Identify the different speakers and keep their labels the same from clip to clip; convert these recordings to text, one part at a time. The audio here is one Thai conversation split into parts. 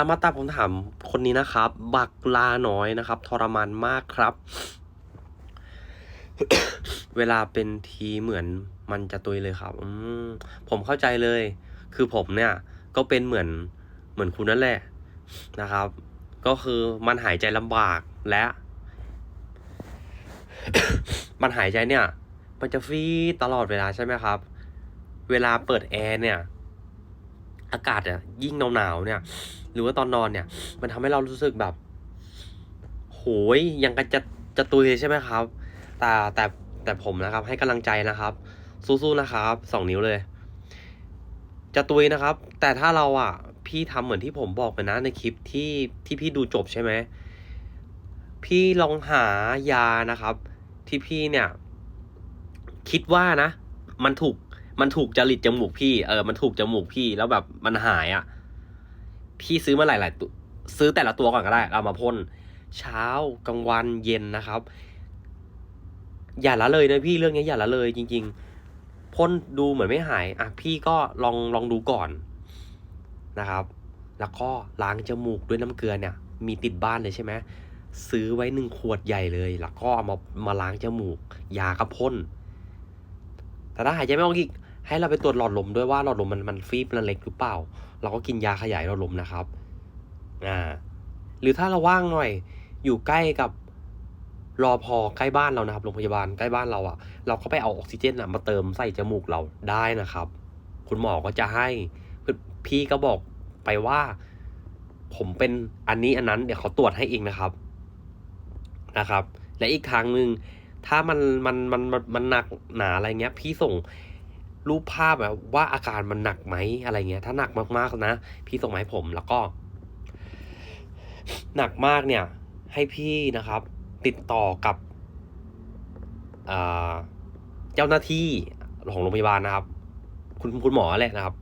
Speaker 1: อมาตะผมถามคนนี้นะครับ บักลาน้อยนะครับ ทรมานมากครับ เวลาเป็นทีเหมือนมันจะตุยเลยครับ อืมผมเข้าใจเลย คือผมเนี่ย ก็เป็นเหมือนเหมือนคุณนั่นแหละนะครับ ก็คือมันหายใจลำบากและ มันหายใจเนี่ย มันจะฟรีตลอดเวลาใช่ไหมครับ เวลาเปิดแอร์เนี่ย อากาศเนี่ยยิ่งหนาวๆเนี่ย หรือว่าตอนนอนเนี่ย มันทำให้เรารู้สึกแบบ โหยยังกันจะจะตุยเลยใช่ไหมครับ แต่แต่แต่ผมนะครับ ให้กำลังใจนะครับ สู้ๆนะครับสองนิ้วเลย จะตุยนะครับ แต่ถ้าเราอะ พี่ทำเหมือนที่ผมบอกไปนะในคลิปที่ที่พี่ดูจบใช่ไหมพี่ลองหายานะครับ ที่พี่เนี่ย คิดว่านะ มันถูกมันถูกจริตจมูกพี่เออมันถูกจมูกพี่แล้วแบบมันหายอะ พี่ซื้อมาหลายๆตัวซื้อแต่ละตัวก่อนก็ได้ เอามาพ่นเช้ากลางวันเย็นนะครับ อย่าละเลยนะพี่เรื่องนี้อย่าละเลยจริง ๆพ่นดูเหมือนไม่หายอะพี่ก็ลองลองดูก่อนนะครับ แล้วก็ล้างจมูกด้วยน้ำเกลือเนี่ย มีติดบ้านเลยใช่ไหมซื้อไว้หนึ่งขวดใหญ่เลย แล้วก็เอามามาล้างจมูกยากระพ่นแต่ถ้าหายใจไม่ออกอีก ให้เราไปตรวจหลอดลมด้วยว่าหลอดลมมันมันฟีบมันเล็กหรือเปล่า เราก็กินยาขยายหลอดลมนะครับอ่าหรือถ้าเราว่างหน่อย อยู่ใกล้กับรอพอใกล้บ้านเรานะครับโรงพยาบาลใกล้บ้านเราอะ่ะ เราก็ไปเอาออกซิเจนอะมาเติมใส่จมูกเราได้นะครับ คุณหมอก็จะให้พี่ก็บอกไปว่า ผมเป็นอันนี้อันนั้นเดี๋ยวเขาตรวจให้เองนะครับนะครับ และอีกครั้งหนึ่งถ้ามันมันมันมันหนักหนาอะไรเงี้ย พี่ส่ง รูปภาพแบบว่าอาการมันหนักไหมอะไรเงี้ย ถ้าหนักมากๆนะ พี่ส่งมาให้ผมแล้วก็ หนักมากเนี่ย ให้พี่นะครับ ติดต่อกับเจ้าหน้าที่ของโรงพยาบาลนะครับ คุณคุณหมอแหละนะครับ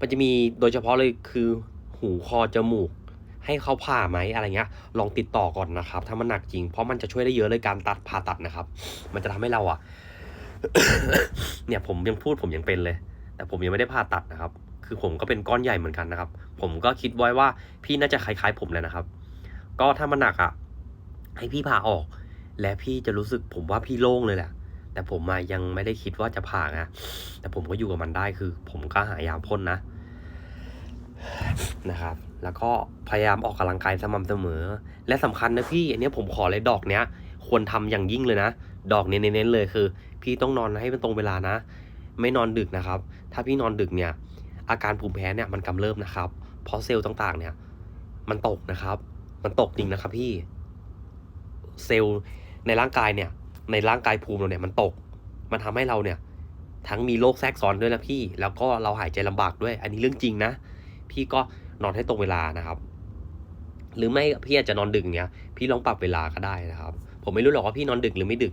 Speaker 1: มันจะมีโดยเฉพาะเลยคือ หูคอจมูก ให้เขาผ่าไหมอะไรเงี้ย ลองติดต่อก่อนนะครับ ถ้ามันหนักจริงเพราะมันจะช่วยได้เยอะเลยการตัดผ่าตัดนะครับ มันจะทำให้เราอะ เนี่ยผมยังพูดผมยังเป็นเลย แต่ผมยังไม่ได้ผ่าตัดนะครับ คือผมก็เป็นก้อนใหญ่เหมือนกันนะครับ ผมก็คิดไว้ว่าพี่น่าจะคล้ายๆผมเลยนะครับ ก็ถ้ามันหนักอะให้พี่ผ่าออก และพี่จะรู้สึกผมว่าพี่โล่งเลยแหละ แต่ผมมายังไม่ได้คิดว่าจะผ่านะแต่ผมก็อยู่กับมันได้คือ ผมก็หายาพ่นนะนะครับ แล้วก็พยายามออกกำลังกายสม่ำเสมอ และสำคัญนะพี่ อันนี้ผมขอเลยดอกเนี้ย ควรทำอย่างยิ่งเลยนะ ดอกเน้นๆเลยคือ พี่ต้องนอนให้มันตรงเวลานะ ไม่นอนดึกนะครับ ถ้าพี่นอนดึกเนี่ย อาการภูมิแพ้เนี่ยมันกำเริบนะครับ เพราะเซลล์ต่างๆ เนี่ย มันตกนะครับ มันตกจริงนะครับพี่ เซลล์ในร่างกายเนี่ย ในร่างกายภูมิเราเนี่ยมันตก มันทำให้เราเนี่ย ทั้งมีโรคแทรกซ้อนด้วยนะพี่ แล้วก็เราหายใจลำบากด้วย อันนี้เรื่องจริงนะ พี่ก็นอนให้ตรงเวลานะครับ หรือไม่พี่อาจจะนอนดึกเนี่ย พี่ลองปรับเวลาก็ได้นะครับ ผมไม่รู้หรอกว่าพี่นอนดึกหรือไม่ดึก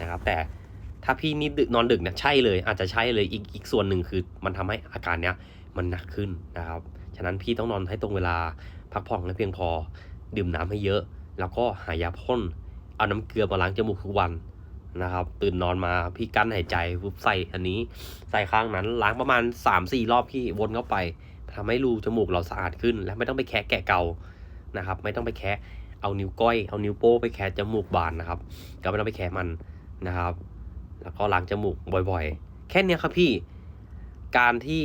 Speaker 1: นะครับ แต่ ถ้าพี่นี่ดึกนอนดึกเนี่ยใช่เลย อาจจะใช่เลยอีกอีกส่วนหนึ่งคือมันทำให้อาการเนี้ยมันหนักขึ้นนะครับ ฉะนั้นพี่ต้องนอนให้ตรงเวลาพักผ่อนให้เพียงพอ ดื่มน้ำให้เยอะ แล้วก็หายาพ่นเอาน้ำเกลือมาล้างจมูกทุกวันนะครับ ตื่นนอนมาพี่กั้นหายใจปุ๊บใส่อันนี้ใส่ข้างนั้นล้างประมาณ3าสี่รอบพี่วนเข้าไปทำให้รูจมูกเราสะอาดขึ้น และไม่ต้องไปแคะแกะเกานะครับ ไม่ต้องไปแคะเอานิ้วก้อยเอานิ้วโป้ไปแคะจมูกบานนะครับ ก็ไม่ต้องไปแคะมันนะครับ แล้วก็ล้างจมูกบ่อยๆ แค่เนี้ยครับพี่ การที่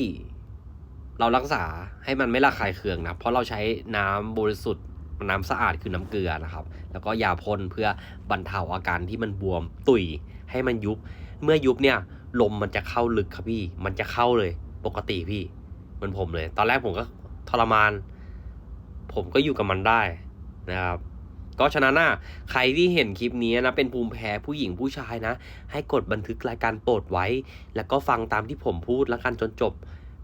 Speaker 1: เรารักษาให้มันไม่ระคายเคืองนะ เพราะเราใช้น้ำบริสุทธิ์น้ำสะอาดคือน้ำเกลือนะครับ แล้วก็ยาพ่นเพื่อบรรเทาอาการที่มันบวมตุยให้มันยุบ เมื่อยุบเนี่ยลมมันจะเข้าลึกครับพี่ มันจะเข้าเลย ปกติพี่ เหมือนผมเลย ตอนแรกผมก็ทรมาน ผมก็อยู่กับมันได้นะครับ ก็ฉะนั้นนะใครที่เห็นคลิปนี้นะเป็นภูมิแพ้ผู้หญิงผู้ชายนะ ให้กดบันทึกรายการโปรดไว้ แล้วก็ฟังตามที่ผมพูดแล้วกันจนจบ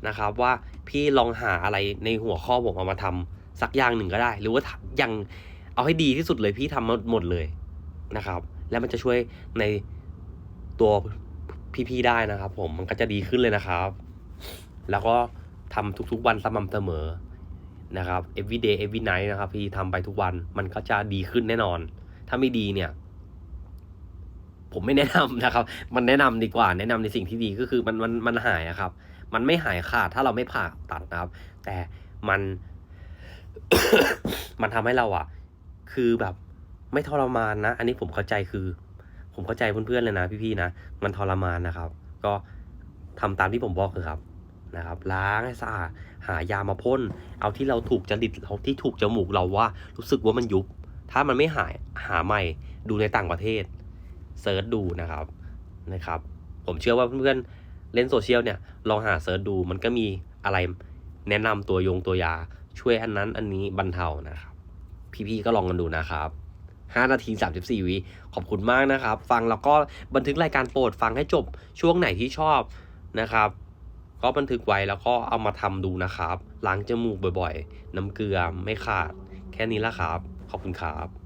Speaker 1: นะครับว่าพี่ลองหาอะไรในหัวข้อผมเอามาทำสักอย่างหนึ่งก็ได้ หรือว่ายังเอาให้ดีที่สุดเลยพี่ทำหมดเลยนะครับ แล้วมันจะช่วยในตัวพี่ๆได้นะครับ ผมมันก็จะดีขึ้นเลยนะครับ แล้วก็ทำทุกๆวันสม่ำเสมอ นะครับ every day every night นะครับพี่ทำไปทุกวันมันก็จะดีขึ้นแน่นอน ถ้าไม่ดีเนี่ย ผมไม่แนะนำนะครับ มันแนะนำดีกว่า แนะนำในสิ่งที่ดีก็คือมันมันมันหายอะครับ มันไม่หายขาดถ้าเราไม่ผ่าตัดนะครับ แต่มันมันทำให้เราอะคือแบบไม่ทรมานนะ อันนี้ผมเข้าใจคือ ผมเข้าใจเพื่อนๆเลยนะพี่ๆนะ มันทรมานนะครับ ก็ทำตามที่ผมบอกเลยครับ นะครับล้างให้สะอาดหายามาพ่นเอาที่เราถูกจริตเราที่ถูกจมูกเราว่ารู้สึกว่ามันยุบ ถ้ามันไม่หายหาใหม่ดูในต่างประเทศเซิร์ชดูนะครับนะครับ ผมเชื่อว่าเพื่อนๆเล่นโซเชียลเนี่ยลองหาเซิร์ชดูมันก็มีอะไรแนะนำตัวยงตัวยาช่วยอันนั้นอันนี้บรรเทานะครับ พี่ๆก็ลองกันดูนะครับ5นาที 34 วิขอบคุณมากนะครับ ฟังแล้วก็บันทึกรายการโปรดฟังให้จบช่วงไหนที่ชอบนะครับ ก็บันทึกไว้แล้วก็เอามาทำดูนะครับ ล้างจมูกบ่อยๆ น้ำเกลือไม่ขาด แค่นี้ละครับ ขอบคุณครับ